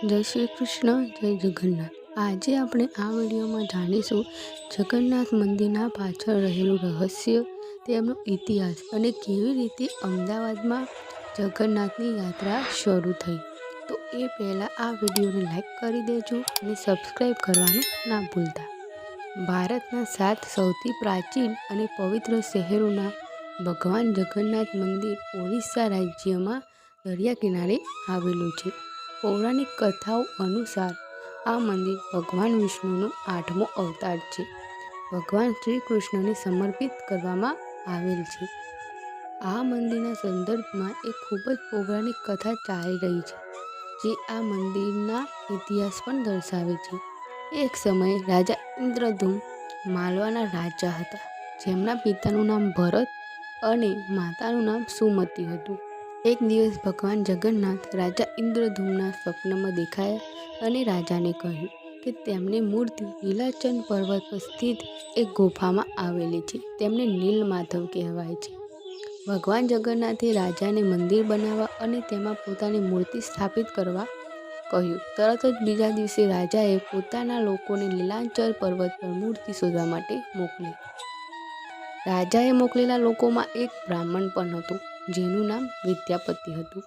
જય શ્રી કૃષ્ણ, જય જગન્નાથ. આજે આપણે આ વિડીયોમાં જાણીશું જગન્નાથ મંદિરના પાછળ રહેલું રહસ્ય, તેમનો ઇતિહાસ અને કેવી રીતે અમદાવાદમાં જગન્નાથની યાત્રા શરૂ થઈ. તો એ પહેલાં આ વિડીયોને લાઈક કરી દેજો અને સબસ્ક્રાઈબ કરવાનું ના ભૂલતા. ભારતના સાત સૌથી પ્રાચીન અને પવિત્ર શહેરોના ભગવાન જગન્નાથ મંદિર ઓડિશા રાજ્યમાં દરિયા કિનારે આવેલું છે. પૌરાણિક કથાઓ અનુસાર આ મંદિર ભગવાન વિષ્ણુનો આઠમો અવતાર છે. ભગવાન શ્રી કૃષ્ણને સમર્પિત કરવામાં આવેલ છે. આ મંદિરના સંદર્ભમાં એક ખૂબ જ પૌરાણિક કથા ચાલી રહી છે, જે આ મંદિરના ઇતિહાસ પણ દર્શાવે છે. એક સમયે રાજા ઇન્દ્રધૂમ માલવાના રાજા હતા. જેમના પિતાનું નામ ભરત અને માતાનું નામ સુમતી હતું. એક દિવસ ભગવાન જગન્નાથ રાજા ઇન્દ્રધૂમના સ્વપ્નમાં દેખાયા અને રાજાને કહ્યું કે તેમની મૂર્તિ લીલાચંદ પર્વત પર સ્થિત એક ગુફામાં આવેલી છે. તેમને નીલમાધવ કહેવાય છે. ભગવાન જગન્નાથે રાજાને મંદિર બનાવવા અને તેમાં પોતાની મૂર્તિ સ્થાપિત કરવા કહ્યું. તરત જ બીજા દિવસે રાજાએ પોતાના લોકોને લીલાંચલ પર્વત પર મૂર્તિ શોધવા માટે મોકલી. રાજાએ મોકલેલા લોકોમાં એક બ્રાહ્મણ પણ હતું. જેનું નામ વિદ્યાપતિ હતું.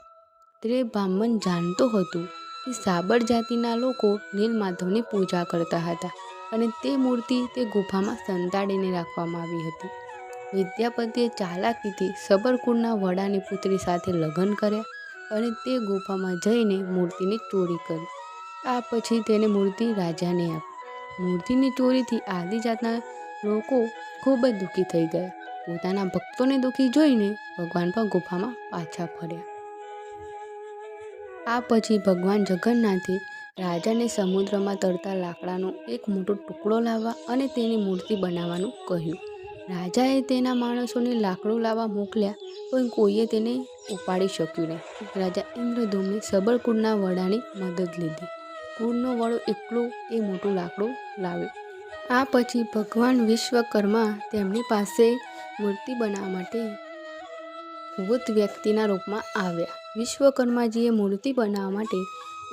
તે બ્રાહ્મણ જાણતો હતો કે સાબર જાતિના લોકો નીલમાધવની પૂજા કરતા હતા અને તે મૂર્તિ તે ગુફામાં સંતાડીને રાખવામાં આવી હતી. વિદ્યાપતિએ ચાલાકીથી સબરકુળના વડાની પુત્રી સાથે લગ્ન કર્યા અને તે ગુફામાં જઈને મૂર્તિની ચોરી કરી. આ પછી તેને મૂર્તિ રાજાને આપી. મૂર્તિની ચોરીથી આદિજાતના લોકો ખૂબ જ દુઃખી થઈ ગયા. પોતાના ભક્તોને દુઃખી જોઈને ભગવાન પણ ગુફામાં પાછા ફર્યા. આ પછી ભગવાન જગન્નાથે રાજાને સમુદ્રમાં તરતા લાકડાનો એક મોટો ટુકડો લાવવા અને તેની મૂર્તિ બનાવવાનું કહ્યું. રાજાએ તેના માણસોને લાકડું લાવવા મોકલ્યા, પણ કોઈએ તેને ઉપાડી શક્યું નહીં. રાજા ઇન્દ્રધૂમે સબરકુળના વડાની મદદ લીધી. કુળનો વડો એકલો એ મોટું લાકડું લાવ્યો. આ પછી ભગવાન વિશ્વકર્મા તેમની પાસે મૂર્તિ બનાવવા માટે ભૂત વ્યક્તિના રૂપમાં આવ્યા. વિશ્વકર્માજીએ મૂર્તિ બનાવવા માટે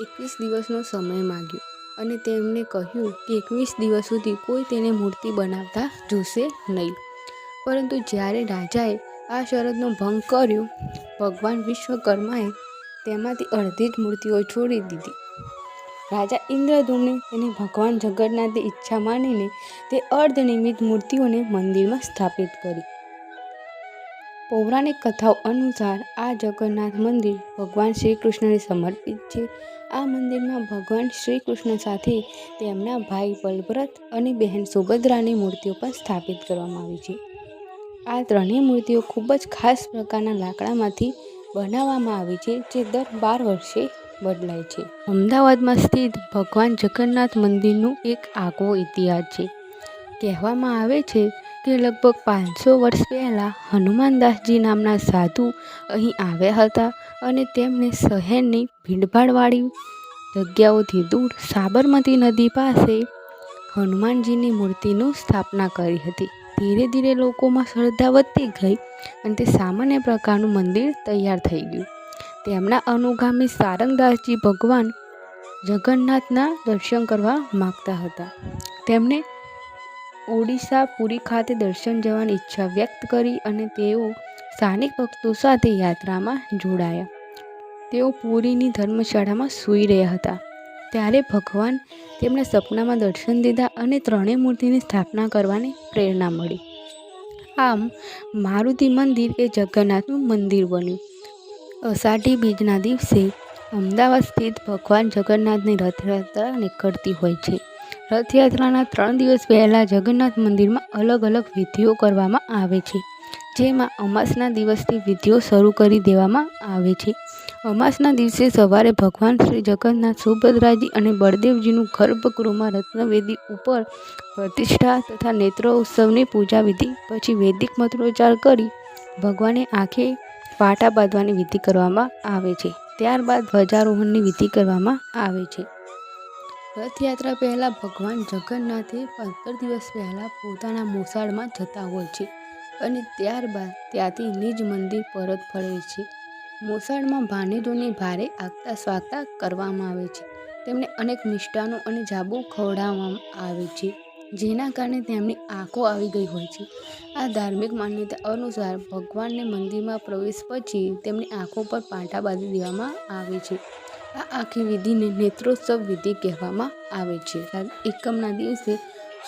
એકવીસ દિવસનો સમય માગ્યો અને તેમને કહ્યું કે એકવીસ દિવસ સુધી કોઈ તેને મૂર્તિ બનાવતા જોશે નહીં. પરંતુ જ્યારે રાજાએ આ શરતનો ભંગ કર્યો, ભગવાન વિશ્વકર્માએ તેમાંથી અડધી જ મૂર્તિઓ છોડી દીધી. રાજા ઇન્દ્રધૂમને તેને ભગવાન જગન્નાથની ઈચ્છા માનીને તે અર્ધનિર્મિત મૂર્તિઓને મંદિરમાં સ્થાપિત કરી. પૌરાણિક કથાઓ અનુસાર આ જગન્નાથ મંદિર ભગવાન શ્રી કૃષ્ણને સમર્પિત છે. આ મંદિરમાં ભગવાન શ્રી કૃષ્ણ સાથે તેમના ભાઈ બલભરત અને બહેન સુભદ્રાની મૂર્તિઓ પણ સ્થાપિત કરવામાં આવી છે. આ ત્રણેય મૂર્તિઓ ખૂબ જ ખાસ પ્રકારના લાકડામાંથી બનાવવામાં આવી છે, જે દર બાર વર્ષે બદલાય છે. અમદાવાદમાં સ્થિત ભગવાન જગન્નાથ મંદિરનું એક આગવો ઇતિહાસ છે. કહેવામાં આવે છે કે લગભગ પાંચસો વર્ષ પહેલાં હનુમાનદાસજી નામના સાધુ અહીં આવ્યા હતા અને તેમણે શહેરની ભીડભાડવાળી જગ્યાઓથી દૂર સાબરમતી નદી પાસે હનુમાનજીની મૂર્તિનું સ્થાપના કરી હતી. ધીરે ધીરે લોકોમાં શ્રદ્ધા વધતી ગઈ અને તે સામાન્ય પ્રકારનું મંદિર તૈયાર થઈ ગયું. તેમના અનુગામી સારંગદાસજી ભગવાન જગન્નાથના દર્શન કરવા માગતા હતા. તેમણે ઓડિશા પુરી ખાતે દર્શન જવાની ઈચ્છા વ્યક્ત કરી અને તેઓ સ્થાનિક ભક્તો સાથે યાત્રામાં જોડાયા. તેઓ પુરીની ધર્મશાળામાં સૂઈ રહ્યા હતા. ત્યારે ભગવાન તેમના સપનામાં દર્શન દીધા અને ત્રણેય મૂર્તિની સ્થાપના કરવાની પ્રેરણા મળી. આમ, મારુતિ મંદિર એ જગન્નાથનું મંદિર બન્યું. અષાઢી બીજના દિવસે અમદાવાદ સ્થિત ભગવાન જગન્નાથની રથયાત્રા નીકળતી હોય છે. રથયાત્રાના ત્રણ દિવસ પહેલાં જગન્નાથ મંદિરમાં અલગ અલગ વિધિઓ કરવામાં આવે છે. જેમાં અમાસના દિવસથી વિધિઓ શરૂ કરી દેવામાં આવે છે. અમાસના દિવસે સવારે ભગવાન શ્રી જગન્નાથ સુભદ્રાજી અને બળદેવજીનું ગર્ભગૃહમાં રત્નવેદી ઉપર પ્રતિષ્ઠા તથા નેત્ર ઉત્સવની પૂજા વિધિ, પછી વૈદિક મંત્રોચ્ચાર કરી ભગવાને આંખે પાટા બાંધવાની વિધિ કરવામાં આવે છે. ત્યારબાદ ધ્વજારોહણની વિધિ કરવામાં આવે છે. રથયાત્રા પહેલાં ભગવાન જગન્નાથે પંદર દિવસ પહેલાં પોતાના મોસાળમાં જતા હોય છે અને ત્યારબાદ ત્યાંથી નિજ મંદિર પરત ફરે છે. મોસાળમાં ભાનેજોને ભારે આગતા સ્વાગતા કરવામાં આવે છે. તેમને અનેક મિષ્ટાનો અને જાબુ ખવડાવવામાં આવે છે. જેના કારણે તેમની આંખો આવી ગઈ હોય છે. આ ધાર્મિક માન્યતા અનુસાર ભગવાનને મંદિરમાં પ્રવેશ પછી તેમની આંખો પર પાટા બાંધી દેવામાં આવે છે. આ આખી વિધિને નેત્રોત્સવ વિધિ કહેવામાં આવે છે. એકમના દિવસે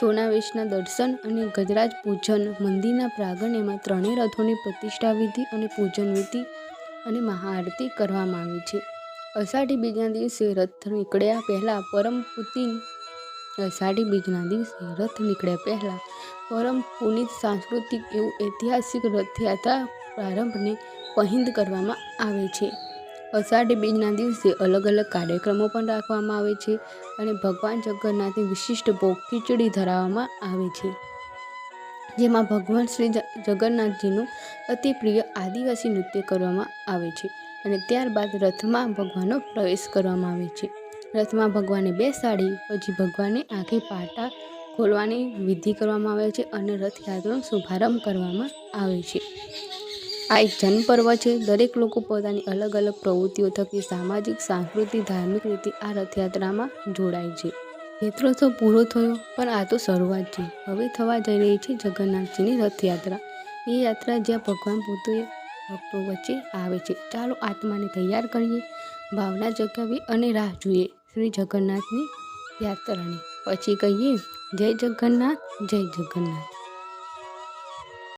સોનાવેશના દર્શન અને ગજરાજ પૂજન, મંદિરના પ્રાગણ્યમાં ત્રણેય રથોની પ્રતિષ્ઠા વિધિ અને પૂજન વિધિ અને મહાઆરતી કરવામાં આવે છે. અષાઢી બીજના દિવસે રથ નીકળ્યા પહેલાં પરમ પુતિન અષાઢી બીજના દિવસે રથ નીકળ્યા પહેલાં પરમ પુનિત સાંસ્કૃતિક એવું ઐતિહાસિક રથયાત્રા પ્રારંભને પહિંદ કરવામાં આવે છે. અષાઢી બીજના દિવસે અલગ અલગ કાર્યક્રમો પણ રાખવામાં આવે છે અને ભગવાન જગન્નાથની વિશિષ્ટ ભોગ ખીચડી ધરાવવામાં આવે છે. જેમાં ભગવાન શ્રી જગન્નાથજીનું અતિ પ્રિય આદિવાસી નૃત્ય કરવામાં આવે છે અને ત્યારબાદ રથમાં ભગવાનનો પ્રવેશ કરવામાં આવે છે. રથમાં ભગવાનને બેસાડી, પછી ભગવાનને આંખે પાટા ખોલવાની વિધિ કરવામાં આવે છે અને રથયાત્રાનો શુભારંભ કરવામાં આવે છે. આ એક જનપર્વ છે. દરેક લોકો પોતાની અલગ અલગ પ્રવૃત્તિઓ થકી સામાજિક, સાંસ્કૃતિક, ધાર્મિક રીતે આ રથયાત્રામાં જોડાય છે. નેત્રોત્સવ પૂરો થયો, પણ આ તો શરૂઆત છે. હવે થવા જઈ રહી છે જગન્નાથજીની રથયાત્રા. એ યાત્રા જ્યાં ભગવાન પોતે ભક્તો વચ્ચે આવે છે. ચાલો આત્માને તૈયાર કરીએ, ભાવના જગાવીએ અને રાહ જોઈએ. શ્રી જગન્નાથની યાત્રાની. પછી કહીએ જય જગન્નાથ જય જગન્નાથ.